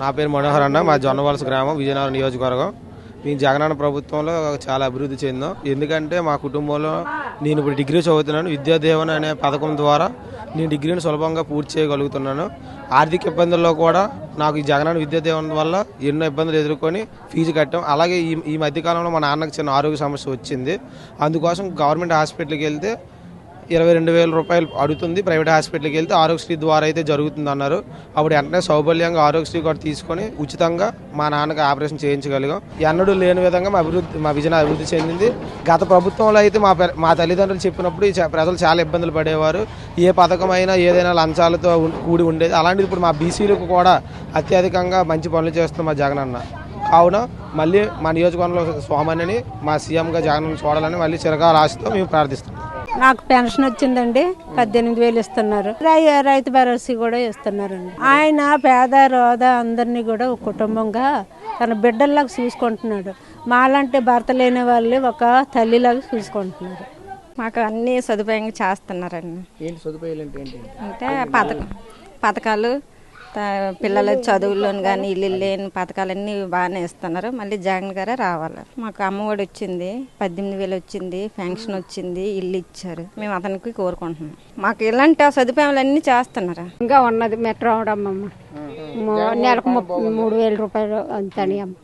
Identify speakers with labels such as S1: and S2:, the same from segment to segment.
S1: నా పేరు మనోహర్ అన్న మా జొన్నవలస గ్రామం విజయనగరం నియోజకవర్గం. మేము జగనన్న ప్రభుత్వంలో చాలా అభివృద్ధి చెందాం. ఎందుకంటే మా కుటుంబంలో నేను ఇప్పుడు డిగ్రీ చదువుతున్నాను. విద్యాదేవన అనే పథకం ద్వారా నేను డిగ్రీని సులభంగా పూర్తి చేయగలుగుతున్నాను. ఆర్థిక ఇబ్బందుల్లో కూడా నాకు ఈ జగనన్న విద్యాదేవన వల్ల ఎన్నో ఇబ్బందులు ఎదుర్కొని ఫీజు కట్టాం. అలాగే ఈ ఈ మధ్యకాలంలో మా నాన్నకు చిన్న ఆరోగ్య సమస్య వచ్చింది. అందుకోసం గవర్నమెంట్ హాస్పిటల్కి వెళ్తే ఇరవై రెండు వేల రూపాయలు అడుగుతుంది. ప్రైవేట్ హాస్పిటల్కి వెళ్తే ఆరోగ్యశ్రీ ద్వారా అయితే జరుగుతుంది అన్నారు. అప్పుడు వెంటనే సౌబల్యంగా ఆరోగ్యశ్రీ కూడా తీసుకొని ఉచితంగా మా నాన్నకి ఆపరేషన్ చేయించగలిగాం. ఎన్నడూ లేని విధంగా మా అభివృద్ధి మా విజయం అభివృద్ధి చెందింది. గత ప్రభుత్వంలో అయితే మా మా తల్లిదండ్రులు చెప్పినప్పుడు ప్రజలు చాలా ఇబ్బందులు పడేవారు. ఏ పథకం అయినా ఏదైనా లంచాలతో కూడి ఉండేది. అలాంటిది ఇప్పుడు మా బీసీలకు కూడా అత్యధికంగా మంచి పనులు చేస్తున్న మా జగనన్న. కావున మళ్ళీ మా నియోజకవర్గంలో సోమన్నని మా సీఎంగా జగన్ చూడాలని మళ్ళీ చిరకాల ఆశతో మేము ప్రార్థిస్తున్నాం.
S2: నాకు పెన్షన్ వచ్చిందండి పద్దెనిమిది వేలు ఇస్తున్నారు. రై- రైతు భరోసా కూడా ఇస్తున్నారండి. ఆయన పేద రోద అందరినీ కూడా ఒక కుటుంబంగా తన బిడ్డల్లాగా చూసుకుంటున్నాడు. మాలాంటి భర్త లేని వాళ్ళు ఒక తల్లిలాగా చూసుకుంటున్నారు.
S3: మాకు అన్ని సదుపాయంగా చేస్తున్నారండి.
S4: అంటే ఏంటి?
S3: అంటే పథకం పథకాలు పిల్లల చదువులను కానీ ఇల్లు లేని పథకాలన్నీ బాగానే ఇస్తున్నారు. మళ్ళీ జగన్ గారే రావాలి. మాకు అమ్మఒడి వచ్చింది పద్దెనిమిది వేలు వచ్చింది పెన్షన్ వచ్చింది ఇల్లు ఇచ్చారు. మేము అతనికి కోరుకుంటున్నాం. మాకు ఇలాంటి సదుపాయాలు అన్నీ చేస్తున్నారు.
S5: ఇంకా ఉన్నది మెట్రో అవడమ్మమ్మ నెలకు ముప్పై మూడు వేల రూపాయలు అంతని అమ్మ.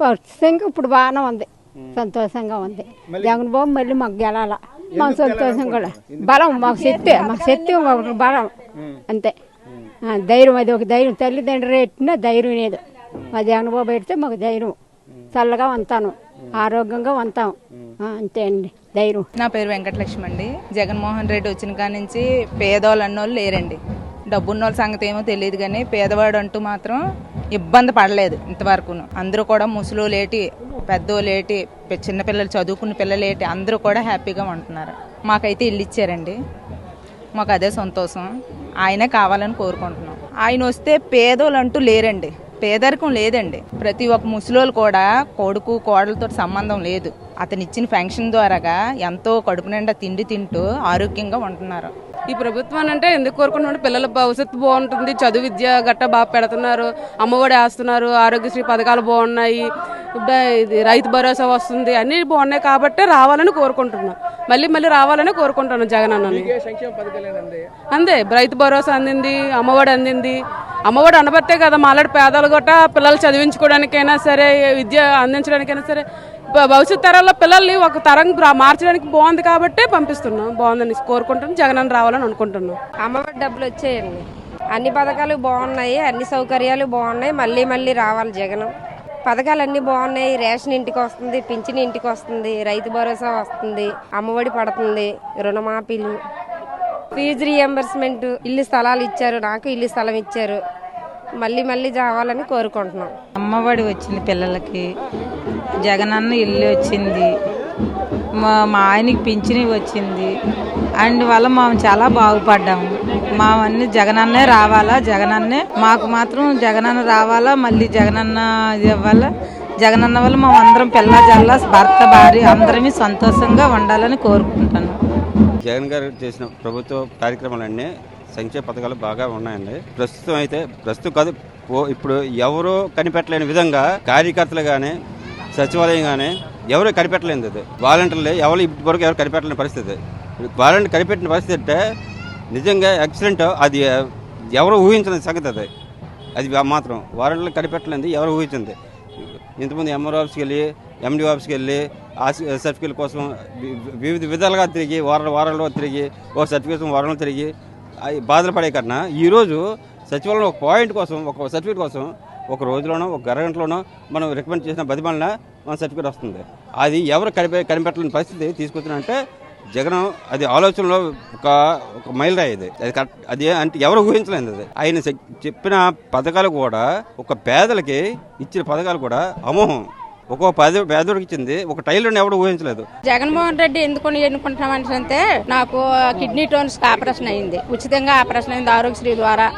S5: ప్రస్తుతం ఇప్పుడు బాగానే ఉంది. సంతోషంగా ఉంది. జగన్ బాబు మళ్ళీ మాకు గెలాల. మాకు సంతోషం కూడా. బలం మాకు శక్తి మాకు శక్తి మాకు బలం. అంతే. ధైర్యం అది ఒక ధైర్యం. తల్లిదండ్రులు పెట్టినా ధైర్యం లేదు మా జగన్బాబు పెడితే మాకు ధైర్యం. చల్లగా వంతాను. ఆరోగ్యంగా వంతాం. అంతే అండి. ధైర్యం.
S6: నా పేరు వెంకటలక్ష్మి అండి. జగన్మోహన్ రెడ్డి వచ్చిన కాడి నుంచి పేదవాళ్ళు అన్నోళ్ళు లేరండి. డబ్బున్న వాళ్ళ సంగతి ఏమో తెలియదు కానీ పేదవాడు అంటూ మాత్రం ఇబ్బంది పడలేదు ఇంతవరకును. అందరూ కూడా ముసలోలేటి పెద్దోలేటి పె- చిన్నపిల్లలు చదువుకున్న పిల్లలేటి అందరూ కూడా హ్యాపీగా ఉంటున్నారు. మాకైతే ఇల్లు ఇచ్చారండి. మాకు అదే సంతోషం. ఆయనే కావాలని కోరుకుంటున్నాం. ఆయన వస్తే పేదోళ్ళు అంటూ లేరండి. పేదరికం లేదండి. ప్రతి ఒక్క ముసలోళ్ళు కూడా కొడుకు కోడలతో సంబంధం లేదు. అతను ఇచ్చిన పెన్షన్ ద్వారాగా ఎంతో కడుపు నిండా తిండి తింటూ ఆరోగ్యంగా ఉంటున్నారు.
S7: ఈ ప్రభుత్వాన్ని అంటే ఎందుకు కోరుకుంటున్నాడు పిల్లల భవిష్యత్తు బాగుంటుంది. చదువు విద్య గట్ట బాగా పెడుతున్నారు. అమ్మఒడి వేస్తున్నారు. ఆరోగ్యశ్రీ పథకాలు బాగున్నాయి. ఇది రైతు భరోసా వస్తుంది. అన్నీ బాగున్నాయి కాబట్టి రావాలని కోరుకుంటున్నాం మళ్ళీ మళ్ళీ రావాలని కోరుకుంటున్నాం జగన్ అన్నని.
S4: పథకాలేనండి
S7: అంతే రైతు భరోసా అందింది అమ్మఒడి అందింది. అమ్మఒడి అనబట్టే కదా మాలాడి పేదలు గట్ట పిల్లలు చదివించుకోవడానికైనా సరే విద్య అందించడానికైనా సరే భవిష్యత్ తరాల్లో పిల్లల్ని ఒక తరం మార్చడానికి బాగుంది కాబట్టి పంపిస్తున్నాం. బాగుందని కోరుకుంటున్నాం జగన్ అన్న రావాలని అనుకుంటున్నాం.
S8: అమ్మఒడి డబ్బులు వచ్చాయండి. అన్ని పథకాలు బాగున్నాయి అన్ని సౌకర్యాలు బాగున్నాయి మళ్ళీ మళ్ళీ రావాలి జగన్. పథకాలు బాగున్నాయి. రేషన్ ఇంటికి వస్తుంది పింఛన్ ఇంటికి వస్తుంది రైతు భరోసా వస్తుంది అమ్మఒడి పడుతుంది రుణమాఫీలు ఫీజు రియంబర్స్మెంట్ ఇల్లు స్థలాలు ఇచ్చారు నాకు ఇల్లు స్థలం ఇచ్చారు. మళ్ళీ మళ్ళీ రావాలని కోరుకుంటున్నాం.
S9: అమ్మఒడి వచ్చింది పిల్లలకి. జగనన్న ఇల్లు వచ్చింది. మా మా ఆయనకి పింఛని వచ్చింది. అండ్ వల్ల మేము చాలా బాగుపడ్డాము మా అన్ని జగనన్నే రావాలా జగనన్నే మాకు మాత్రం జగనన్న రావాలా మళ్ళీ జగనన్న ఇది ఇవ్వాలా జగనన్న వల్ల మేము అందరం పిల్ల జల్ల భర్త భార్య అందరమీ సంతోషంగా ఉండాలని కోరుకుంటాను
S10: జగన్ గారు చేసిన ప్రభుత్వ కార్యక్రమాలన్నీ సంక్షేమ పథకాలు బాగా ఉన్నాయండి. ప్రస్తుతం అయితే ప్రస్తుతం కాదు ఓ- ఇప్పుడు ఎవరూ కనిపెట్టలేని విధంగా కార్యకర్తలు కానీ సచివాలయం కానీ ఎవరు కనిపెట్టలేదు అది. వాలంటీర్లు ఎవరు ఇప్పటివరకు ఎవరు కనిపెట్టలేని పరిస్థితి. వాలంటీర్ కనిపెట్టిన పరిస్థితి అంటే నిజంగా యాక్సిడెంట్ అది ఎవరు ఊహించిన సంగతి అది. అది మాత్రం వారంటీలు కనిపెట్టలేదు ఎవరు ఊహించింది. ఇంతకుముందు ఎంఆర్ ఆఫీస్కి వెళ్ళి ఎండి ఆఫీస్కి వెళ్ళి ఆ సర్టిఫికేట్ కోసం వివిధ విధాలుగా తిరిగి వారం వారాల్లో తిరిగి ఓ సర్టిఫికేట్ వారంలో తిరిగి బాధలు పడే కన్నా ఈరోజు సచివాలయం ఒక పాయింట్ కోసం ఒక సర్టిఫికేట్ కోసం ఒక రోజులోనో ఒక అరగంటలోనో మనం రికమెండ్ చేసిన బతిమాలన మన సర్టిఫికేట్ వస్తుంది. అది ఎవరు కనిపె కనిపెట్టలేని పరిస్థితి తీసుకొచ్చినంటే జగన్ అది ఆలోచనలో ఒక ఒక మైలురాయి ఇది అది కరెక్ట్ అది అంటే ఎవరు ఊహించలేదు అది. ఆయన చెప్పిన పథకాలు కూడా ఒక పేదలకి ఇచ్చిన పథకాలు కూడా అమోహం. ఒక్కో పేద పేదోడికి ఇచ్చింది ఒక టైలర్ని ఎవరు ఊహించలేదు.
S2: జగన్మోహన్ రెడ్డి ఎందుకు ఎన్నుకుంటున్నామని అంటే నాకు కిడ్నీ టోన్స్ ఆపరేషన్ అయింది. ఉచితంగా ఆపరేషన్ అయింది ఆరోగ్యశ్రీ ద్వారా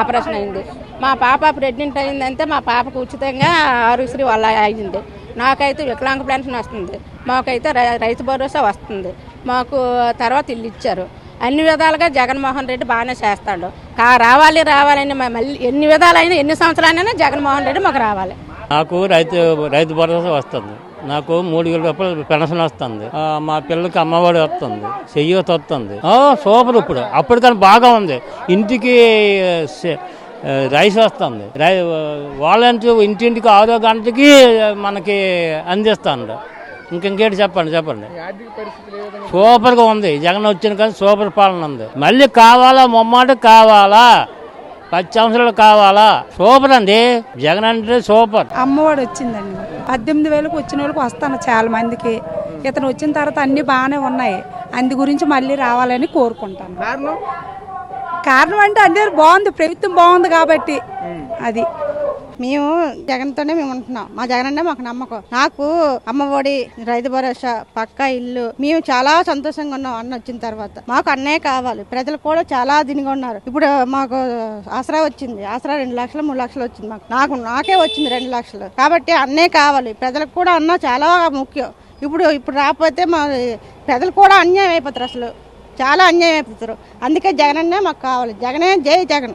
S2: ఆపరేషన్ అయింది. మా పాప ప్రెగ్నెంట్ అయిందంటే మా పాపకు ఉచితంగా ఆరోగ్యశ్రీ వల్ల అయింది. నాకైతే వికలాంగ పెన్షన్ వస్తుంది. మాకైతే రై- రైతు భరోసా వస్తుంది. మాకు తర్వాత ఇల్లు ఇచ్చారు. అన్ని విధాలుగా జగన్మోహన్ రెడ్డి బాగానే చేస్తాడు. కా రావాలి రావాలని మళ్ళీ ఎన్ని విధాలైనా ఎన్ని సంవత్సరాలైనా జగన్మోహన్ రెడ్డి మాకు రావాలి.
S11: నాకు రైతు రైతు భరోసా వస్తుంది. నాకు మూడు వేల రూపాయలు పెన్షన్ వస్తుంది. మా పిల్లలకి అమ్మఒడి వస్తుంది. చెయ్యి వస్తుంది సూపర్ ఇప్పుడు. అప్పటికన్నా బాగా ఉంది. ఇంటికి రైస్ వస్తుంది. రై వాలంటీర్ ఇంటింటికి ఆరో గంటకి మనకి అందిస్తుంది ఇంకెంకేటి చెప్పండి చెప్పండి. సూపర్గా ఉంది. జగన్ వచ్చిన కానీ సూపర్ పాలన ఉంది. మళ్ళీ కావాలా మొమ్మాట కావాలా? పది సంవత్సరాలు కావాలా? సూపర్ అండి. జగన్ అంటే సూపర్.
S12: అమ్మఒడి వచ్చిందండి. పద్దెనిమిది వేలకు వచ్చిన వాళ్ళకి వస్తాను చాలా మందికి. ఇతను వచ్చిన తర్వాత అన్ని బాగానే ఉన్నాయి. అందు గురించి మళ్ళీ రావాలని కోరుకుంటాను.
S4: కారణం
S12: అంటే అందరు బాగుంది ప్రభుత్వం బాగుంది కాబట్టి అది.
S3: మేము జగన్తోనే మేము ఉంటున్నాం. మా జగన్ అంటే మాకు నమ్మకం. నాకు అమ్మఒడి రైతు భరోసా పక్కా ఇల్లు మేము చాలా సంతోషంగా ఉన్నాం అన్న వచ్చిన తర్వాత. మాకు అన్నే కావాలి. ప్రజలు కూడా చాలా దినిగా ఉన్నారు. ఇప్పుడు మాకు ఆసరా వచ్చింది. ఆసరా రెండు లక్షలు మూడు లక్షలు వచ్చింది మాకు. నాకు నాకే వచ్చింది రెండు లక్షలు. కాబట్టి అన్నే కావాలి. ప్రజలకు కూడా అన్న చాలా ముఖ్యం. ఇప్పుడు ఇప్పుడు రాకపోతే మా ప్రజలు కూడా అన్యాయం అయిపోతారు అసలు. చాలా అన్యాయం అయిపోతారు అందుకే జగనన్నే మాకు కావాలి. జగనే జై జగన్.